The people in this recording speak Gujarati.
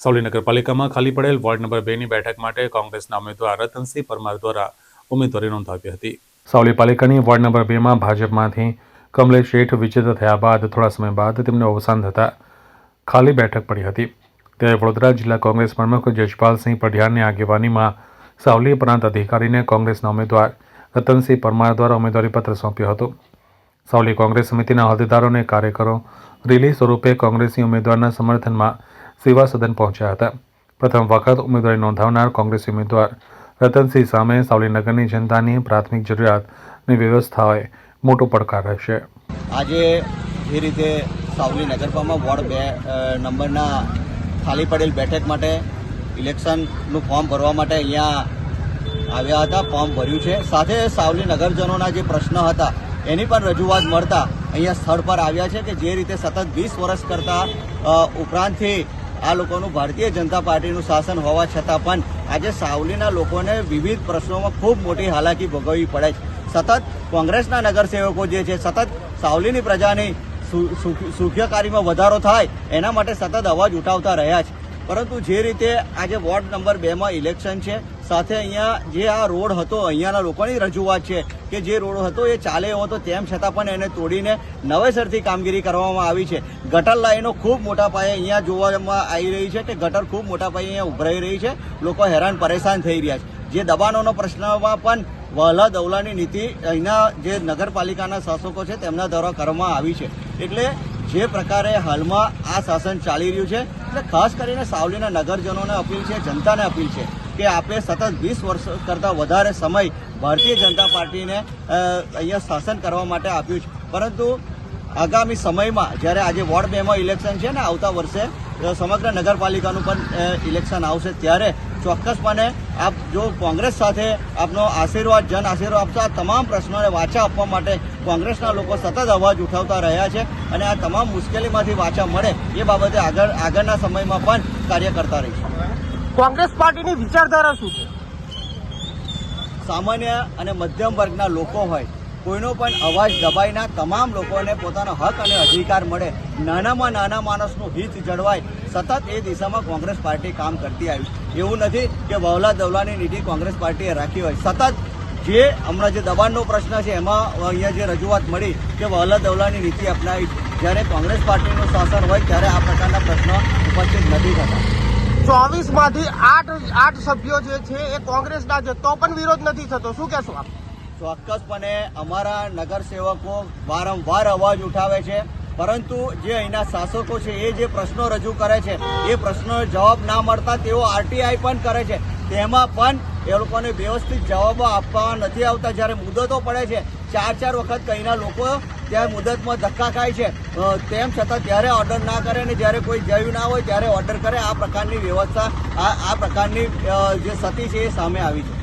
સાવલી નગરપાલિકામાં ખાલી પડેલ વોર્ડ નંબર બેની બેઠક માટે કોંગ્રેસના ઉમેદવાર રતનસિંહ પરમાર દ્વારા ઉમેદવારી નોંધાવી હતી. સાવલી પાલિકાની વોર્ડ નંબર બેમાં ભાજપમાંથી કમલેશ શેઠ વિજેતા થયા બાદ થોડા સમય બાદ તેમનું અવસાન થતાં ખાલી બેઠક પડી હતી. ત્યારે વડોદરા જિલ્લા કોંગ્રેસ પ્રમુખ જશપાલસિંહ પઢિયારની આગેવાનીમાં સાવલી પ્રાંત અધિકારીને કોંગ્રેસના ઉમેદવાર રતનસિંહ પરમાર દ્વારા ઉમેદવારીપત્ર સોંપ્યો હતો. સાવલી કોંગ્રેસ સમિતિના હોદ્દેદારો અને કાર્યકરો રિલી સ્વરૂપે કોંગ્રેસની ઉમેદવારના સમર્થનમાં સેવા સદન પહોંચ્યા હતા પ્રથમ વખત ઉમેદવારી નોંધાવનાર કોંગ્રેસ ઉમેદવાર રતનસિંહ સામે સાવલીનગરની જનતાની પ્રાથમિક જરૂરિયાતની વ્યવસ્થાએ મોટો પડકાર રહેશે આજે જે રીતે સાવલી નગરપામાં વોર્ડ બે નંબરના ખાલી પડેલ બેઠક માટે ઇલેક્શનનું ફોર્મ ભરવા માટે અહીંયા આવ્યા હતા, ફોર્મ ભર્યું છે. સાથે સાવલી નગરજનોના જે પ્રશ્ન હતા, એની પણ રજૂઆત મળતા અહીંયા સ્થળ પર આવ્યા છે કે જે રીતે સતત વીસ વર્ષ કરતાં ઉપરાંતથી આ લોકોનું ભારતીય જનતા પાર્ટીનું શાસન હોવા છતાં પણ આજે સાવલીના લોકોને વિવિધ પ્રશ્નોમાં ખૂબ મોટી હાલાકી ભોગવવી પડે છે. સતત કોંગ્રેસના નગરસેવકો જે છે, સતત સાવલીની પ્રજાની સુખ્યકારીમાં વધારો થાય, એના માટે સતત અવાજ ઉઠાવતા રહ્યા છે. પરંતુ જે રીતે આજે વોર્ડ નંબર બેમાં ઇલેક્શન છે સાથે અહીંયા જે આ રોડ હતો, અહીંયાના લોકોની રજૂઆત છે કે જે રોડ હતો એ ચાલે એવો હતો તેમ છતાં પણ એને તોડીને નવેસરથી કામગીરી કરવામાં આવી છે. ગટર લાઈનો ખૂબ મોટા પાયે અહીંયા જોવામાં આવી રહી છે કે ગટર ખૂબ મોટા પાયે અહીંયા ઉભરાઈ રહી છે. લોકો હેરાન પરેશાન થઈ રહ્યા છે. જે દબાણોનો પ્રશ્નમાં પણ વહલા દવલાની નીતિ અહીંના જે નગરપાલિકાના શાસકો છે તેમના દ્વારા કરવામાં આવી છે. એટલે જે પ્રકારે હાલમાં આ શાસન ચાલી રહ્યું છે, એટલે ખાસ કરીને સાવલીના નગરજનોને અપીલ છે, જનતાને અપીલ છે કે આપે સતત વીસ વર્ષ કરતાં વધારે સમય ભારતીય જનતા પાર્ટીને અહીંયા શાસન કરવા માટે આપ્યું છે. પરંતુ આગામી સમયમાં, જ્યારે આજે વોર્ડ બેમાં ઇલેક્શન છે ને આવતા વર્ષે સમગ્ર નગરપાલિકાનું પણ ઇલેક્શન આવશે, ત્યારે ચોક્કસપણે આપ જો કોંગ્રેસ સાથે આપનો આશીર્વાદ, જન આશીર્વાદ આપશો, આ તમામ પ્રશ્નોને વાચા આપવા માટે કોંગ્રેસના લોકો સતત અવાજ ઉઠાવતા રહ્યા છે અને આ તમામ મુશ્કેલીમાંથી વાચા મળે એ બાબતે આગળ, આગળના સમયમાં પણ કાર્ય કરતા રહીશું. કોંગ્રેસ પાર્ટીની વિચારધારા શું છે? સામાન્ય અને મધ્યમ વર્ગના લોકો હોય, કોઈનો પણ અવાજ દબાઈના તમામ લોકોને પોતાનો હક અને અધિકાર મળે, નાનામાં નાના માણસનું હિત જળવાય, સતત એ દિશામાં કોંગ્રેસ પાર્ટી કામ કરતી આવી. એવું નથી કે વહલા દવલાની નીતિ કોંગ્રેસ પાર્ટીએ રાખી હોય. સતત જે હમણાં જે દબાણનો પ્રશ્ન છે, એમાં અહીંયા જે રજૂઆત મળી કે વહલા દવલાની નીતિ અપનાવી, જ્યારે કોંગ્રેસ પાર્ટીનું શાસન હોય, ત્યારે આ પ્રકારના પ્રશ્નો ઉપસ્થિત નથી થતા. ચોવીસમાંથી આઠ આઠ સભ્યો જે છે એ કોંગ્રેસના છે, તો પણ વિરોધ નથી થતો. શું કહેશો આપ? ચોક્કસપણે અમારા નગરસેવકો વારંવાર અવાજ ઉઠાવે છે, પરંતુ જે અહીંના શાસકો છે, એ જે પ્રશ્નો રજૂ કરે છે, એ પ્રશ્નો જવાબ ના મળતા તેઓ આરટીઆઈ પણ કરે છે. તેમાં પણ એ લોકોને વ્યવસ્થિત જવાબો આપવા નથી આવતા. જ્યારે મુદતો પડે છે, ચાર ચાર વખત કહીના લોકો ત્યાં મુદતમાં ધક્કા ખાય છે. તેમ છતાં ત્યારે ઓર્ડર ના કરે અને જ્યારે કોઈ જયું ના હોય, ત્યારે ઓર્ડર કરે. આ પ્રકારની વ્યવસ્થા, આ આ પ્રકારની જે સતી છે એ સામે આવી છે.